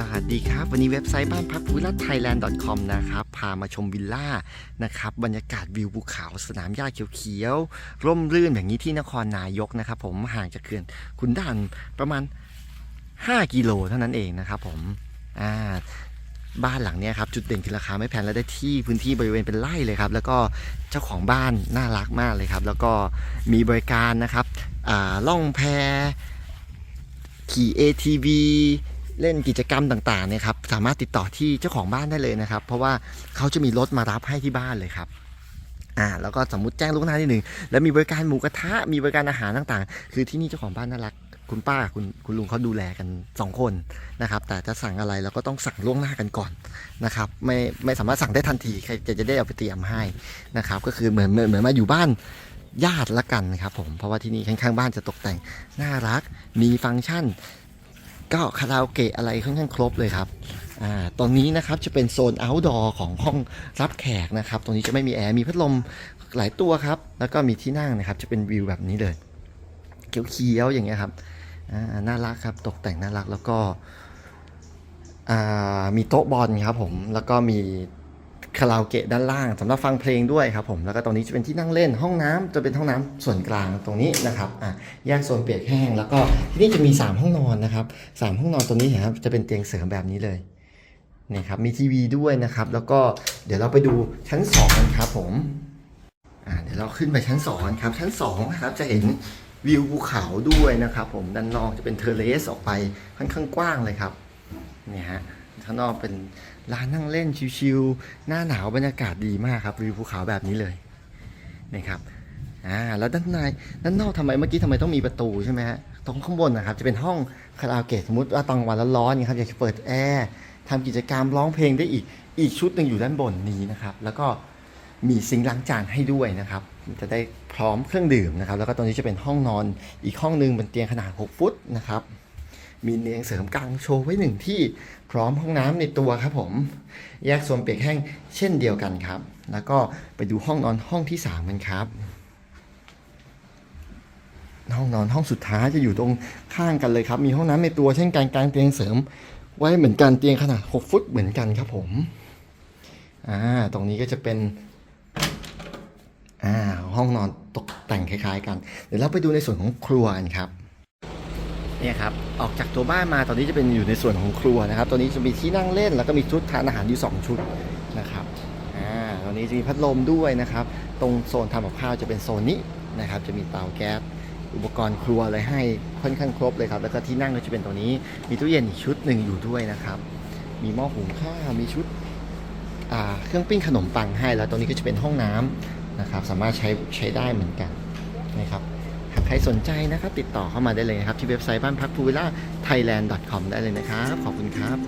วัสดีครับ วันนี้เว็บไซต์บ้านพักวิลล่าไทยแลนด์ .com นะครับ พามาชมวิลล่านะครับ บรรยากาศวิวภูเขาสนามหญ้าเขียวๆ ร่มรื่นอย่างนี้ที่นครนายกนะครับผมห่างจากเขื่อนขุนด่านประมาณ 5 กิโลเท่านั้นเองนะครับผมอ่าบ้านหลังนี้ครับ จุดเด่นคือราคาไม่แพงและได้ที่พื้นที่บริเวณเป็นไร่เลยครับ แล้วก็เจ้าของบ้านน่ารักมากเลยครับ แล้วก็มีบริการนะครับอ่าล่องแพขี่ ATV เล่นกิจกรรมต่างๆเนี่ยครับสามารถติดต่อที่เจ้าของบ้านได้เลยนะครับ เพราะว่าเขาจะมีรถมารับให้ที่บ้านเลยครับอ่าแล้วก็สมมติแจ้งลูกหน้าที่หนึ่งแล้วมีบริการหมูกระทะมีบริการอาหารต่างๆ คือที่นี่เจ้าของบ้านน่ารักคุณป้าคุณคุณลุงเขาดูแลกัน 2 คนนะครับ แต่จะสั่งอะไรเราก็ต้องสั่งล่วงหน้ากันก่อนนะครับ ไม่ไม่สามารถสั่งได้ทันทีใครจะจะได้เอาไปเตรียมให้นะครับ ก็คือเหมือนเหมือนเหมือนมาอยู่บ้านญาติละกันนะครับผมเพราะว่าที่นี่ข้างๆบ้านจะตกแต่งน่ารัก มีฟังก์ชัน ก็คาราโอเกะอะไรค่อนข้างครบเลยครับอ่าตอนนี้นะครับจะเป็นโซน outdoor ของห้องรับแขกนะครับ ตรงนี้จะไม่มีแอร์ มีพัดลมหลายตัวครับ แล้วก็มีที่นั่งนะครับ จะเป็นวิวแบบนี้เลย เขียวๆอย่างเงี้ยครับอ่าน่ารักครับ ตกแต่งน่ารักแล้วก็มีโต๊ะบอลครับผม แล้วก็มี คาราโอเกะด้านล่างสำหรับฟังเพลงด้วยครับผมแล้วก็ตรงนี้จะเป็นที่นั่งเล่นห้องน้ำจะเป็นห้องน้ำส่วนกลางตรงนี้นะครับอะแยกโซนเปียกแห้ง แล้วก็ที่นี่จะมี 3 ห้องนอนนะครับสามห้องนอนตรงนี้เห็นครับจะเป็นเตียงเสริมแบบนี้เลยนี่ครับมีทีวีด้วยนะครับ แล้วก็เดี๋ยวเราไปดูชั้น2กันครับผมอ่าเดี๋ยวเราขึ้นไปชั้น2กันครับ ชั้น2นะครับจะเห็นวิวภูเขาด้วยนะครับ ผมด้านนอกจะเป็นเทอร์เลสออกไปค่อนข้างกว้างเลยครับเนี่ยฮะ ข้างนอกเป็นลานนั่งเล่นชิวๆหน้าหนาวบรรยากาศดีมากครับวิวภูเขาแบบนี้เลยนี่ครับอ่าแล้วด้านในด้านนอกทำไมเมื่อกี้ทำไมต้องมีประตูใช่ไหมฮะตรงข้างบนนะครับจะเป็นห้องคาราโอเกะสมมติว่าตอนวันร้อนๆเนี่ยครับอยากจะเปิดแอร์ทำกิจกรรมร้องเพลงได้อีกอีกชุดหนึ่งอยู่ด้านบนนี้นะครับ แล้วก็มีซิงล้างจานให้ด้วยนะครับ จะได้พร้อมเครื่องดื่มนะครับ แล้วก็ตรงนี้จะเป็นห้องนอนอีกห้องหนึ่งเป็นเตียงขนาด 6 ฟุตนะครับ มีเตียงเสริมกลางโชว์ไว้หนึ่งที่พร้อมห้องน้ำในตัวครับผม แยกโซนเปียกแห้งเช่นเดียวกันครับ แล้วก็ไปดูห้องนอนห้องที่สามกันครับ ห้องนอนห้องสุดท้ายจะอยู่ตรงข้างกันเลยครับ มีห้องน้ำในตัวเช่นกันกลางเตียงเสริม ไว้เหมือนกันเตียงขนาด 6 ฟุตเหมือนกันครับผมอ่าตรงนี้ก็จะเป็นอ่าห้องนอนตกแต่งคล้าย ๆ กัน เดี๋ยวเราไปดูในส่วนของครัวกันครับ เนี่ยครับ ออกจากตัวบ้านมาตอนนี้จะเป็นอยู่ในส่วนของครัวนะครับ ตอนนี้จะมีที่นั่งเล่น แล้วก็มีชุดทานอาหารอยู่ 2 ชุดนะครับอ่าตอนนี้จะมีพัดลมด้วยนะครับ ตรงโซนทำกับข้าวจะเป็นโซนนี้นะครับ จะมีเตาแก๊สอุปกรณ์ครัวอะไรให้ค่อนข้างครบเลยครับ แล้วก็ที่นั่งก็จะเป็นตัวนี้ มีตู้เย็นอีกชุดหนึ่งอยู่ด้วยนะครับ มีหม้อหุงข้าวมีชุดอ่าเครื่องปิ้งขนมปังให้ แล้วตรงนี้ก็จะเป็นห้องน้ำนะครับ สามารถใช้ใช้ได้เหมือนกันนะครับ ใครสนใจนะครับ ติดต่อเข้ามาได้เลยนะครับ ที่เว็บไซต์บ้านพักพูวิล่า thailand com ได้เลยนะครับ ขอบคุณครับ